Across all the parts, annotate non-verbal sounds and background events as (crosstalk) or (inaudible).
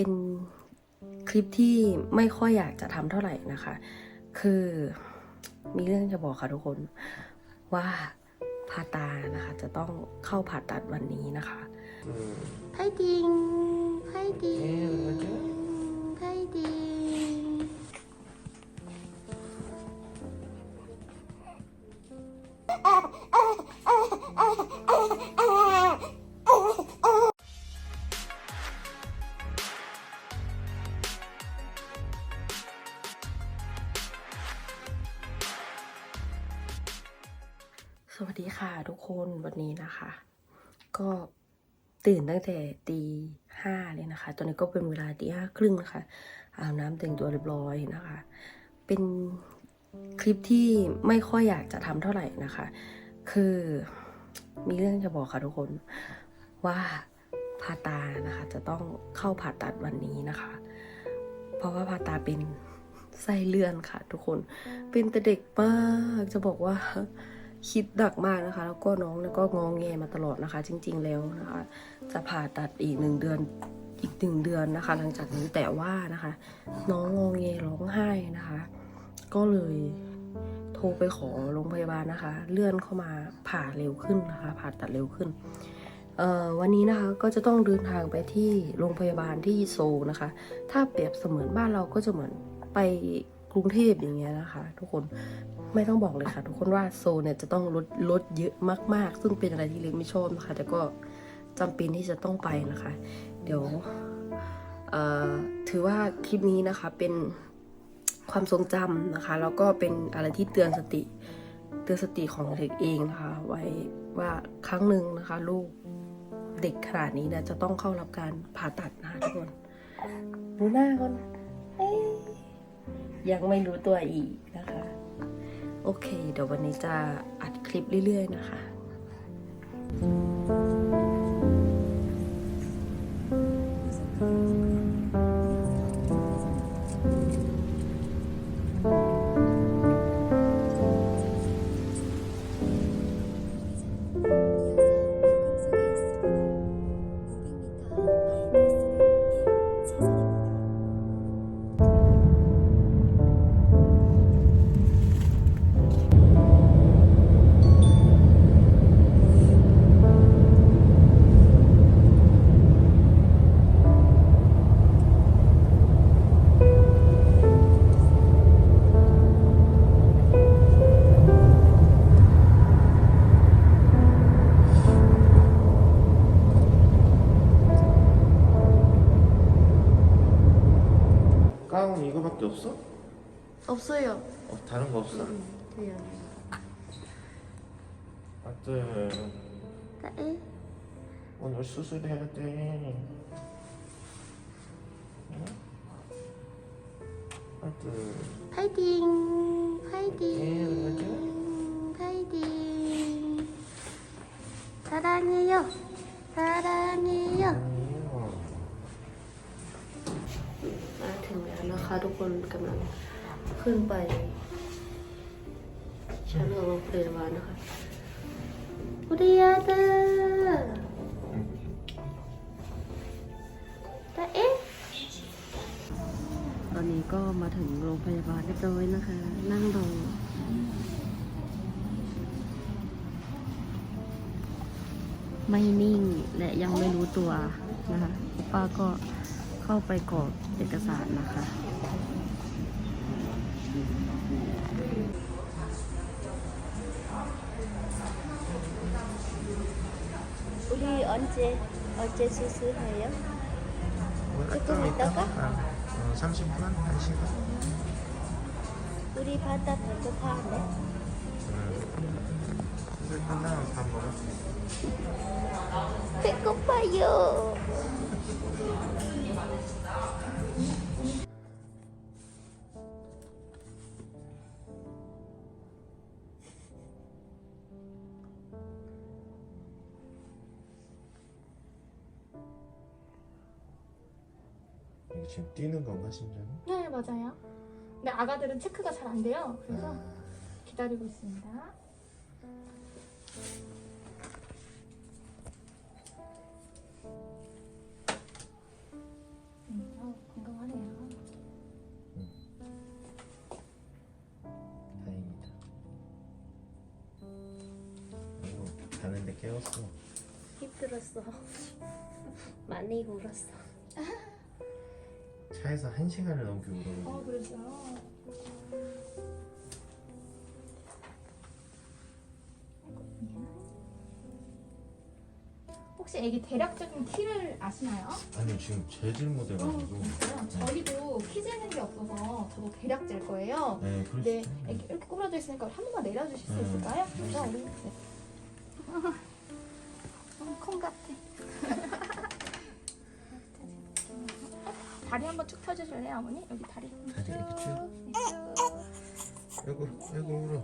เป็นคลิปที่ไม่ค่อยอยากจะทำเท่าไหร่นะคะ คือมีเรื่องจะบอกค่ะทุกคนว่าพาตานะคะ จะต้องเข้าผ่าตัดวันนี้นะคะไพ่จริงไพ่จริง วัสดีค่ะทุกคนวันนี้นะคะ ก็ตื่นตั้งแต่ตีห้าเลยนะคะ ตอนนี้ก็เป็นเวลาตีห้าครึ่งนะคะอาบน้ำแต่งตัวเรียบร้อยนะคะ เป็นคลิปที่ไม่ค่อยอยากจะทำเท่าไหร่นะคะ คือมีเรื่องจะบอกค่ะทุกคนว่าพาตานะคะ จะต้องเข้าผ่าตัดวันนี้นะคะ เพราะว่าพาตาเป็นไส้เลื่อนค่ะ ทุกคนเป็นแต่เด็กมากจะบอกว่า คิดหนักมากนะคะ แล้วก็น้องเนี่ยก็งองแงมาตลอดนะคะ จริง ๆ แล้วนะคะ จะผ่าตัดอีกหนึ่งเดือนอีกหนึ่งเดือนนะคะ หลังจากนี้แต่ว่านะคะ น้องงองแงร้องไห้นะคะ ก็เลยโทรไปขอโรงพยาบาลนะคะ เลื่อนเข้ามาผ่าเร็วขึ้นนะคะ ผ่าตัดเร็วขึ้นวันนี้นะคะก็จะต้องเดินทางไปที่โรงพยาบาลที่โซนะคะ ถ้าเปรียบเสมือนบ้านเราก็จะเหมือนไป กรุงเทพอย่างเงี้ยนะคะ ทุกคนไม่ต้องบอกเลยค่ะ ทุกคนว่าโซเนี่ยจะต้องลดลดเยอะมากๆ ซึ่งเป็นอะไรที่เล็กไม่ชอบนะคะ แต่ก็จำเป็นที่จะต้องไปนะคะ เดี๋ยวถือว่าคลิปนี้นะคะเป็นความทรงจำนะคะแล้วก็เป็นอะไรที่เตือนสติ เตือนสติของเด็กเองนะคะ ไว้ว่าครั้งหนึ่งนะคะ ลูกเด็กขนาดนี้นะจะต้องเข้ารับการผ่าตัดนะคะทุกคนดูหน้าก่อน ยังไม่รู้ตัวอีกนะคะ โอเค เดี๋ยววันนี้จะอัดคลิปเรื่อย ๆ นะคะ 아들 네. 오늘 수술해야 돼 응? 아들 파이팅! 파이팅! 파이팅! 사랑해요. 사랑해요. 아니요 มาถึงแล้วนะคะทุกคนกำลังขึ้นไปชั้นของโรงพยาบาลนะคะ อุดิยาเตอร์ตาเอ๊ะตอนนี้ก็มาถึงโรงพยาบาลเรียบร้อยนะคะ นั่งรอไม่นิ่งและยังไม่รู้ตัวนะคะป้าก็เข้าไปกรอกเอกสารนะคะ 언제 언제 수술해요? 조금 있다가? 어, 30분? 1시간? 우리 바다 배고파하네. 수술 끝나면 밥 먹어 배고파요. 지금 뛰는 건가 심장이? 네 맞아요. 근데 아가들은 체크가 잘 안 돼요. 그래서 아. 기다리고 있습니다. 음, 어, 음. 깨웠어. 힘들었어. (laughs) 많이 울었어. (laughs) 차에서 한 시간을 넘게 울어. 어, 그랬어요. 혹시 애기 대략적인 키를 아시나요? 아니 지금 재질 못해가지고. 저희도 키 재는 게 없어서 저도 대략 잴 거예요. 네, 그럴 네, 수 애기 이렇게 구부러져 있으니까 한 번만 내려주실 수 음. 있을까요? 그래서 우리 네. (laughs) 어, 콩 같아. 다리 한번 쭉 펴주실래요, 어머니? 여기 다리. 다리 이렇게 쭉. 쭉. 아이고, 아이고 울어.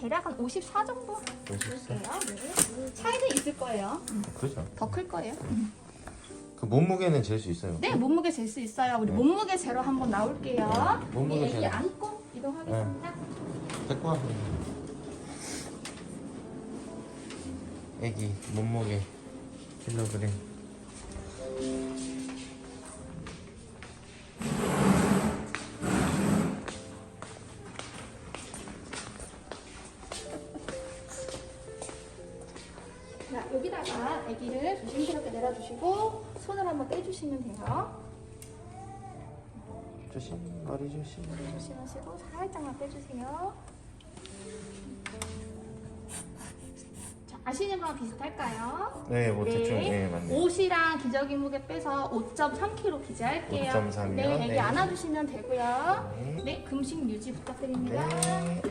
대략 한 54 정도 멋있어. 할게요. 네. 차이는 있을 거예요. 그죠? 더 클 거예요. 그 몸무게는 잴 수 있어요. 네, 몸무게 잴 수 있어요. 우리 네. 몸무게 재러 한번 나올게요. 네, 몸무게 우리 애기 재러. 안고 이동하겠습니다. 데리고 와. 애기 몸무게 킬로그램. 자, 여기다가 아기를 조심스럽게 내려주시고 손을 한번 떼주시면 돼요. 조심, 머리 조심. 조심하시고 살짝만 빼주세요. 아시는 거랑 비슷할까요? 네, 뭐 네. 대충 네 맞네. 옷이랑 기저귀 무게 빼서 5.3kg 기재할게요. 5.3 이요? 네, 애기 네. 안아주시면 되고요. 네. 네, 금식 유지 부탁드립니다. 네.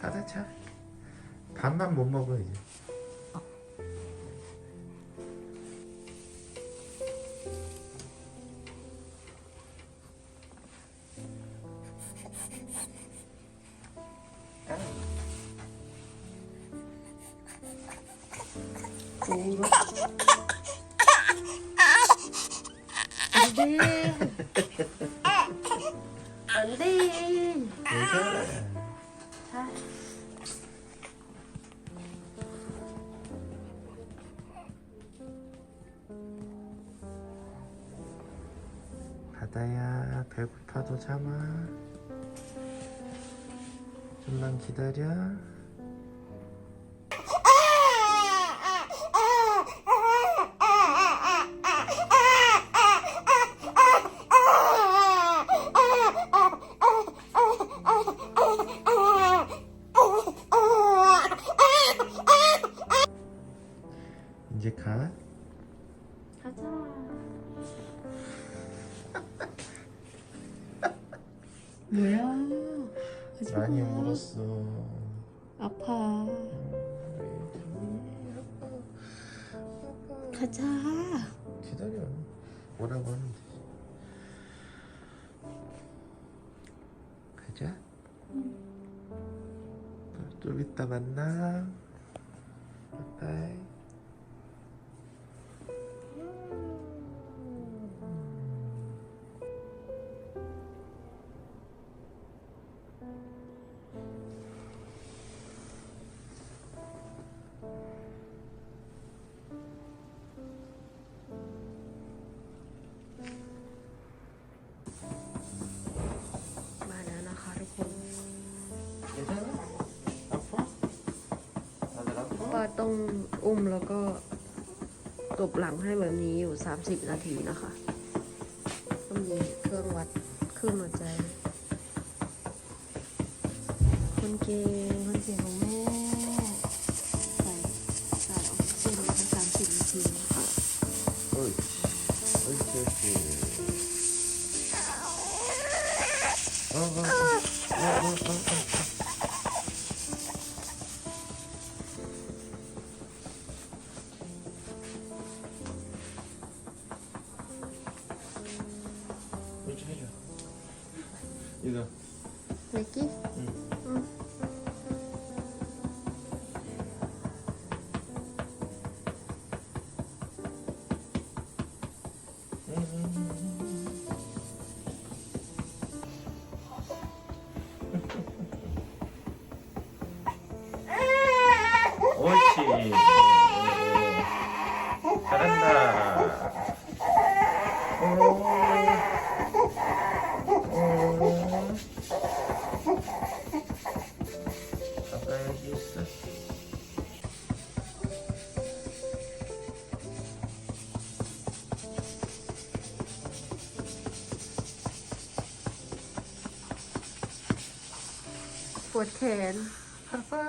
받아 차. 밥만 못 먹어 이제. 울어. 안 돼. 안 돼. 바다야 배고파도 참아. 좀만 기다려. 가. 가자. (laughs) 뭐야? 하지 마. 많이 울었어. 아파. 가자. 기다려. 오라고 하는데. 가자. 좀 이따 만나. 바이 อุ้มแล้วก็ตบหลังให้แบบนี้อยู่ 30 นาทีนะคะก็มีเครื่องวัดคลื่นหัวใจ คนเก่งคนเก่งของแม่ 이거. 여기? 응. 응. วดแขน Papa.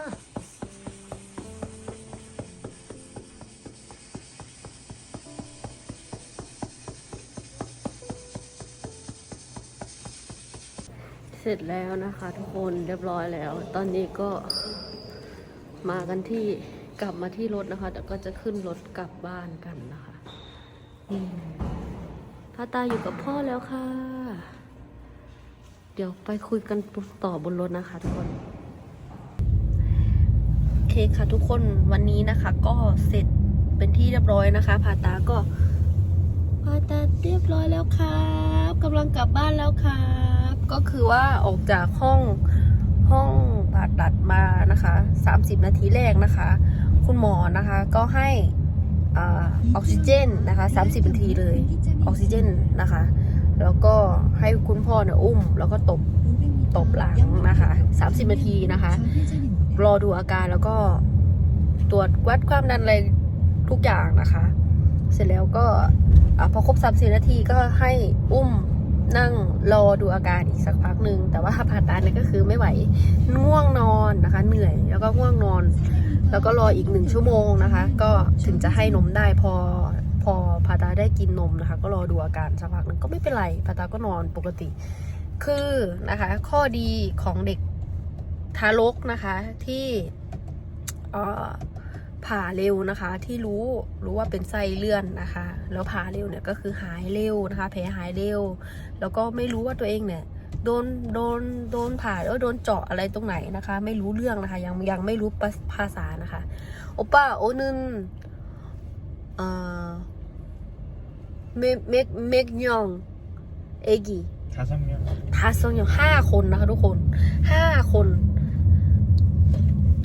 เสร็จแล้วนะคะทุกคนเรียบร้อยแล้ว ตอนนี้ก็มากันที่กลับมาที่รถนะคะแต่ก็จะขึ้นรถกลับบ้านกันนะคะนี่พาตาอยู่กับพ่อแล้วค่ะ เดี๋ยวไปคุยกันต่อบนรถนะคะทุกคนโอเคค่ะทุกคนวันนี้นะคะ ก็เสร็จเป็นที่เรียบร้อยนะคะพาตาก็พาตาเรียบร้อยแล้วครับกำลังกลับบ้านแล้วครับ ก็คือว่าออกจากห้องห้องผ่าตัดมานะคะ 30 นาทีแรกนะคะ คุณหมอนะคะก็ให้อออกซิเจนนะคะ 30 นาทีเลยออกซิเจนนะคะ แล้วก็ให้คุณพ่อเนี่ยอุ้ม แล้วก็ตบตบหลังนะคะ 30 นาทีนะคะ รอดูอาการแล้วก็ตรวจวัดความดันอะไรทุกอย่างนะคะ เสร็จแล้วก็อพอครบ 30 นาทีก็ให้อุ้มนั่งรอดูอาการอีกสักพักหนึ่งแต่ว่าผ่าตัดเนี่ยก็คือไม่ไหวง่วงนอนนะคะ เหนื่อยแล้วก็ง่วงนอน แล้วก็รออีกหนึ่งชั่วโมงนะคะ ก็ถึงจะให้นมได้พอ อพาตาได้กินนมนะคะ ก็รอดูอาการสักพักหนึ่งก็ไม่เป็นไรพาตาก็นอนปกติ คือนะคะ ข้อดีของเด็กทารกนะคะที่ผ่าเร็วนะคะ ที่รู้รู้ว่าเป็นไส้เลื่อนนะคะ แล้วผ่าเร็วเนี่ยก็คือหายเร็วนะคะ แผลหายเร็ว แล้วก็ไม่รู้ว่าตัวเองเนี่ยโดนโดนโดนผ่าหรือว่าโดนเจาะอะไรตรงไหนนะคะ ไม่รู้เรื่องนะคะ ยังยังไม่รู้ภาษานะคะโอป้าโอนึนเอ่อ เมกเมกเมกยองเอกี 다섯 명. ทาซองอย่างห้าคนนะคะ ทุกคนห้าคน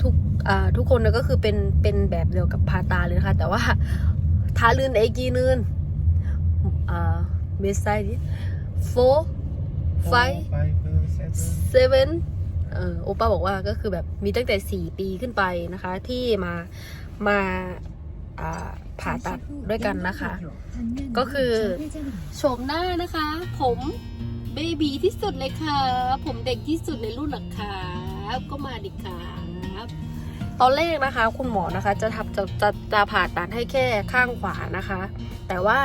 ทุกอ่าทุกคนเนี่ยก็คือเป็นเป็นแบบเดียวกับพาตาเลยนะคะ แต่ว่าทาลืนเอกีนึนอ่าเมสไซดิโฟไฟ Four, five, seven. เซเว่นเออโอป้าบอกว่าก็คือแบบมีตั้งแต่สี่ปีขึ้นไปนะคะ ที่มามาอ่า ผ่าตัดด้วยกันนะคะ ก็คือโฉมหน้านะคะ ผมเบบีที่สุดเลยค่ะ ผมเด็กที่สุดในรุ่นหลักครับก็มาดิครับตอนแรกนะคะ คุณหมอนะคะจะทำจะจะจะผ่าตัดให้แค่ข้างขวานะคะ แต่ว่า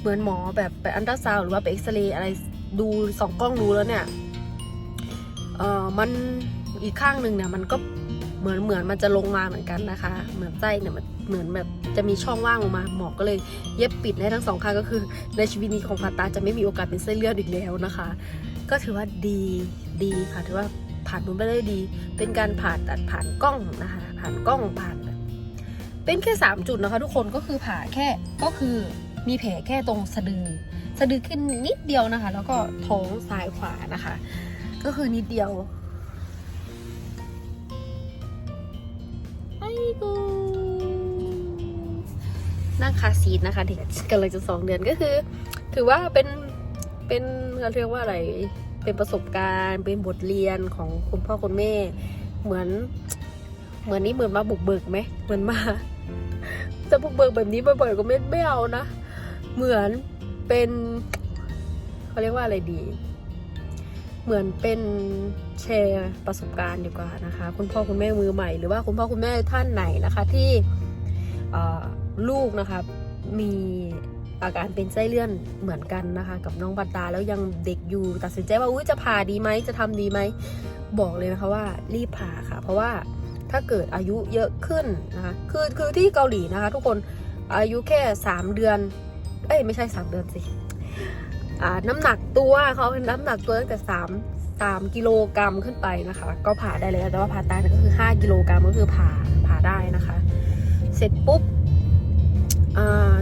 เหมือนหมอแบบไปอันตราซาวด์หรือว่าไปเอ็กซเรย์อะไรดูสองกล้องดูแล้วเนี่ยเออมันอีกข้างหนึ่งเนี่ยมันก็เหมือนเหมือนมันจะลงมาเหมือนกันนะคะ เหมือนไส้เนี่ยมันเหมือนแบบ จะมีช่องว่างลงมา หมอก็เลยเย็บปิดให้ทั้งสองข้างก็คือ ในชีวิตนี้ของผ่าตัดจะไม่มีโอกาสเป็นเส้นเลือดอีกแล้วนะคะ ก็ถือว่าดีดีค่ะถือว่าผ่านพ้นไปได้ดี เป็นการผ่าตัดผ่านกล้องนะคะ ผ่านกล้องผ่านเป็นแค่สามจุดนะคะ ทุกคนก็คือผ่าแค่ก็คือมีแผลแค่ตรงสะดือ สะดือขึ้นนิดเดียวนะคะ แล้วก็ท้องซ้ายขวานะคะ ก็คือนิดเดียวไอ้กู นั่งคาซีทนะคะเด็กกำลังจะสองเดือนก็คือ ถือว่าเป็นเป็นเขาเรียกว่าอะไรเป็นประสบการณ์ เป็นบทเรียนของคุณพ่อคุณแม่ เหมือน เหมือนนี้เหมือนมาบุกเบิกไหมเหมือนมาจะบุกเบิกแบบนี้บ่อยๆก็ไม่ไม่เอานะ เหมือนเป็นเขาเรียกว่าอะไรดี เหมือนเป็นแชร์ประสบการณ์ดีกว่านะคะ คุณพ่อคุณแม่มือใหม่หรือว่าคุณพ่อคุณแม่ท่านไหนนะคะที่ออ ลูกนะคะมีอาการเป็นไส้เลื่อนเหมือนกันนะคะ กับน้องปัตตาแล้วยังเด็กอยู่ตัดสินใจว่าอุ้ยจะผ่าดีไหมจะทำดีไหมบอกเลยนะคะว่ารีบผ่าค่ะ เพราะว่าถ้าเกิดอายุเยอะขึ้นนะคะคือคือที่เกาหลีนะคะ ทุกคนอายุแค่สามเดือน เอ้ยไม่ใช่สามเดือนสิน้ำหนักตัวเขาเป็นน้ำหนักตัวตั้งแต่สามสามกิโลกรัมขึ้นไปนะคะ ก็ผ่าได้เลยแต่ว่าผ่าตัดก็คือห้ากิโลกรัมก็คือผ่าผ่าได้นะคะ เสร็จปุ๊บ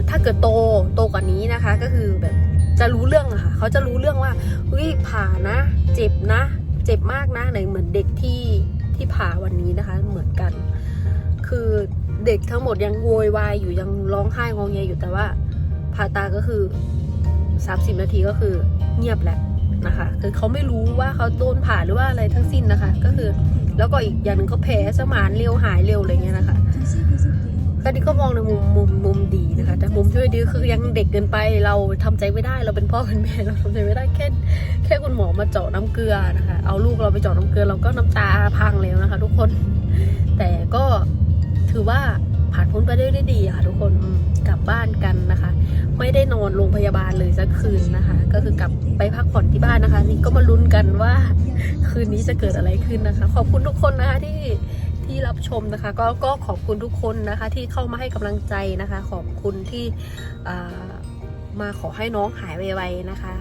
ถ้าเกิดโตโตกว่านี้นะคะ ก็คือแบบจะรู้เรื่องอะค่ะเขาจะรู้เรื่องว่าเฮ้ยผ่านะ เจ็บนะ เจ็บมากนะไหนเหมือนเด็กที่ที่ผ่าวันนี้นะคะ เหมือนกัน คือเด็กทั้งหมดยังโวยวายอยู่ยังร้องไห้งองแงอยู่แต่ว่าผ่าตาก็คือ30นาทีก็คือเงียบแหละนะคะ คือเขาไม่รู้ว่าเขาโดนผ่าหรือว่าอะไรทั้งสิ้นนะคะ ก็คือ แล้วก็อีกอย่างหนึ่งเขาแพ้สมานเร็วหายเร็วอะไรเงี้ยนะคะ ก็นี่ก็มองในมุมมุมมุมดีนะคะ แต่มุมที่ไม่ดีคือยังเด็กเกินไปเราทำใจไม่ได้เราเป็นพ่อเป็นแม่เราทำใจไม่ได้แค่แค่คุณหมอมาเจาะน้ำเกลือนะคะเอาลูกเราไปเจาะน้ำเกลือเราก็น้ำตาพังแล้วนะคะ ทุกคน แต่ก็ถือว่าผ่านพ้นไปได้ด้วยดีค่ะ ทุกคนกลับบ้านกันนะคะ ไม่ได้นอนโรงพยาบาลเลยสักคืนนะคะ ก็คือกลับไปพักผ่อนที่บ้านนะคะ นี่ก็มาลุ้นกันว่า คืนนี้จะเกิดอะไรขึ้นนะคะ ขอบคุณทุกคนนะคะที่ ที่รับชมนะคะก็ก็ขอบคุณทุกคนนะคะ ที่เข้ามาให้กำลังใจนะคะ ขอบคุณที่มาขอให้น้องหายไวๆนะคะ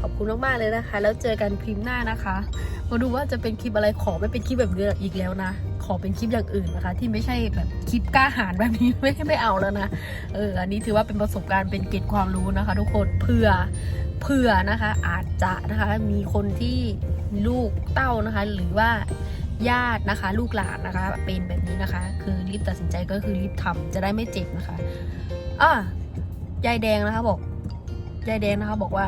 ขอบคุณมากๆเลยนะคะ แล้วเจอกันคลิปหน้านะคะ มาดูว่าจะเป็นคลิปอะไรขอไม่เป็นคลิปแบบนี้อีกแล้วนะ ขอเป็นคลิปอย่างอื่นนะคะ ที่ไม่ใช่แบบคลิปกล้าหาญแบบนี้ไม่ไม่เอาแล้วนะเอออันนี้ถือว่าเป็นประสบการณ์เป็นเกร็ดความรู้นะคะ ทุกคนเพื่อเพื่อนะคะอาจจะนะคะมีคนที่ลูกเต้านะคะ หรือว่า ญาตินะคะ ลูกหลานนะคะ เป็นแบบนี้นะคะ คือรีบตัดสินใจก็คือรีบทำจะได้ไม่เจ็บนะคะอะยายแดงนะคะบอกยายแดงนะคะบอกว่า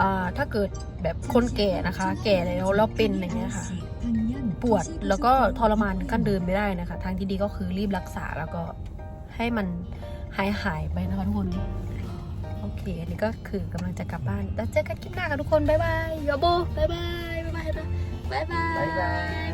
อ่าถ้าเกิดแบบคนแก่นะคะ แก่แล้วแล้วเป็นอย่างเงี้ยค่ะ ปวดแล้วก็ทรมานขั้นเดินไม่ได้นะคะ ทางที่ดีก็คือรีบรักษาแล้วก็ให้มันหายหายไปนะคะทุกคนโอเค อันนี้ก็คือกำลังจะกลับบ้าน แล้วเจอกันคลิปหน้าค่ะทุกคน บ๊ายบายยอโบบ๊ายบาย บ๊ายบ